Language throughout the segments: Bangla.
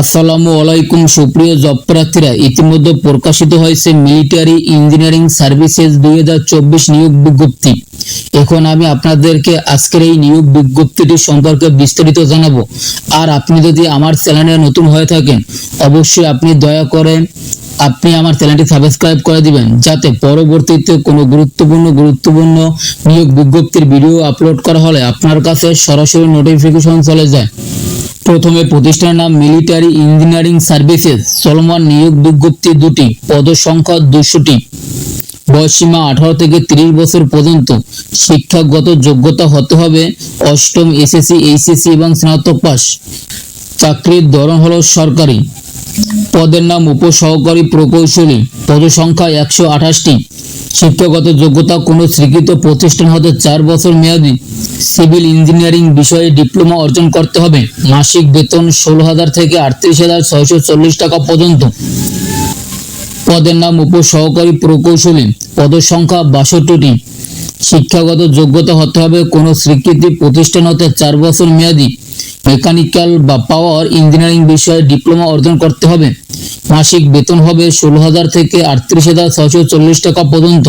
আসসালামু আলাইকুম, সুপ্রিয় জব প্রার্থীরা ইতিমধ্যে প্রকাশিত হয়েছে মিলিটারি ইঞ্জিনিয়ারিং সার্ভিসেস দুই নিয়োগ বিজ্ঞপ্তি। এখন আমি আপনাদেরকে আজকের এই নিয়োগ বিজ্ঞপ্তিটি সম্পর্কে বিস্তারিত আর আপনি যদি আমার চ্যানেলে নতুন হয়ে থাকেন, অবশ্যই আপনি দয়া করে আপনি আমার চ্যানেলটি সাবস্ক্রাইব করে দিবেন, যাতে পরবর্তীতে কোনো গুরুত্বপূর্ণ গুরুত্বপূর্ণ নিয়োগ বিজ্ঞপ্তির ভিডিও আপলোড করা হলে আপনার কাছে সরাসরি নোটিফিকেশন চলে যায়। প্রথমে প্রতিষ্ঠানের নাম মিলিটারি ইঞ্জিনিয়ারিং সার্ভিসেস চলমান নিয়োগ বিজ্ঞপ্তি দুটি পদ সংখ্যা দুশোটি। বয়সীমা আঠারো থেকে তিরিশ বছর পর্যন্ত। শিক্ষাগত যোগ্যতা হতে হবে অষ্টম এসএসসি এইচএসসি এবং স্নাতক পাস চাকরির ধরন হলো সরকারি। পদের নাম উপসহকারী প্রকৌশলী পদ সংখ্যা একশো আঠাশটি। শিক্ষাগত যোগ্যতা কোনো স্বীকৃত প্রতিষ্ঠান হতে চার বছর মেয়াদী সিভিল ইঞ্জিনিয়ারিং বিষয়ে ডিপ্লোমা অর্জন করতে হবে। মাসিক বেতন ষোলো হাজার থেকে আটত্রিশ হাজার ছয়শো চল্লিশ টাকা পর্যন্ত। পদের নাম উপসহকারী প্রকৌশলী। পদের সংখ্যা বাষট্টিটি। শিক্ষাগত যোগ্যতা হতে হবে কোনো স্বীকৃতি প্রতিষ্ঠান হতে চার বছর মেয়াদী। মেকানিক্যাল বা পাওয়ার ইঞ্জিনিয়ারিং বিষয়ে ডিপ্লোমা অর্জন করতে হবে। মাসিক বেতন হবে ষোলো হাজার থেকে আটত্রিশ হাজার ছশো চল্লিশ টাকা পর্যন্ত।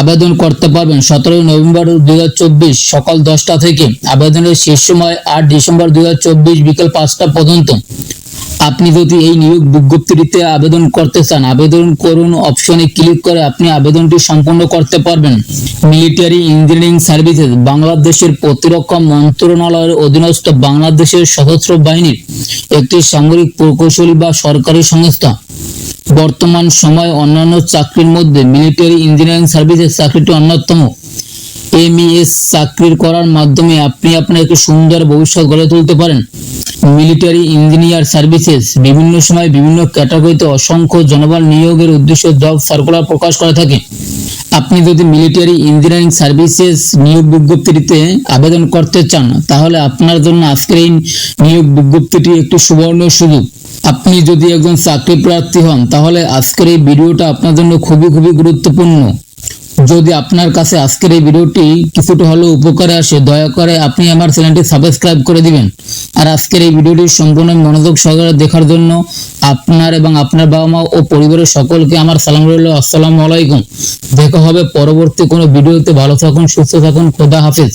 আবেদন করতে পারবেন সতেরোই নভেম্বর দুই হাজার চব্বিশ সকাল দশটা থেকে। আবেদনের শেষ সময় আট ডিসেম্বর দুই হাজার চব্বিশ বিকেল পাঁচটা পর্যন্ত। আপনি যদি এই নিয়োগ বিজ্ঞপ্তিটিতে আবেদন করতে চান, আবেদন করুন অপশনে ক্লিক করে আপনি আবেদনটি সম্পন্ন করতে পারবেন। মিলিটারি ইঞ্জিনিয়ারিং সার্ভিসেস, বাংলাদেশের প্রতিরক্ষা মন্ত্রণালয়ের অধীনস্থ বাংলাদেশের সশস্ত্র বাহিনীর একটি সামরিক প্রকৌশলী বা সরকারি সংস্থা। বর্তমান সময়ে অন্যান্য চাকরির মধ্যে মিলিটারি ইঞ্জিনিয়ারিং সার্ভিসেস চাকরিটি অন্যতম। এমইএস চাকরির করার মাধ্যমে আপনি আপনার একটি সুন্দর ভবিষ্যৎ গড়ে তুলতে পারেন। মিলিটারি ইঞ্জিনিয়ার সার্ভিসেস বিভিন্ন সময় বিভিন্ন ক্যাটাগরিতে অসংখ্য জনবল নিয়োগের উদ্দেশ্যে জব সার্কুলার প্রকাশ করে থাকে আপনি যদি মিলিটারি ইঞ্জিনিয়ারিং সার্ভিসেস নিয়োগ বিজ্ঞপ্তিটিতে আবেদন করতে চান, তাহলে আপনার জন্য আজকের এই নিয়োগ বিজ্ঞপ্তিটি একটি সুবর্ণ সুযোগ। আপনি যদি একজন চাকরি প্রার্থী হন, তাহলে আজকের এই ভিডিওটা আপনার জন্য খুবই খুবই গুরুত্বপূর্ণ। যদি আপনার কাছে আজকের এই ভিডিওটি কিছুটা হলেও উপকারে আসে, দয়া করে আপনি আমার চ্যানেলটি সাবস্ক্রাইব করে দিবেন। আর আজকের এই ভিডিওটি সম্পূর্ণ মনোযোগ সহকারে দেখার জন্য আপনার এবং আপনার বাবা মা ও পরিবারের সকলকে আমার সালাম রইল। আসসালামু আলাইকুম। দেখা হবে পরবর্তী কোনো ভিডিওতে। ভালো থাকুন, সুস্থ থাকুন। খোদা হাফেজ।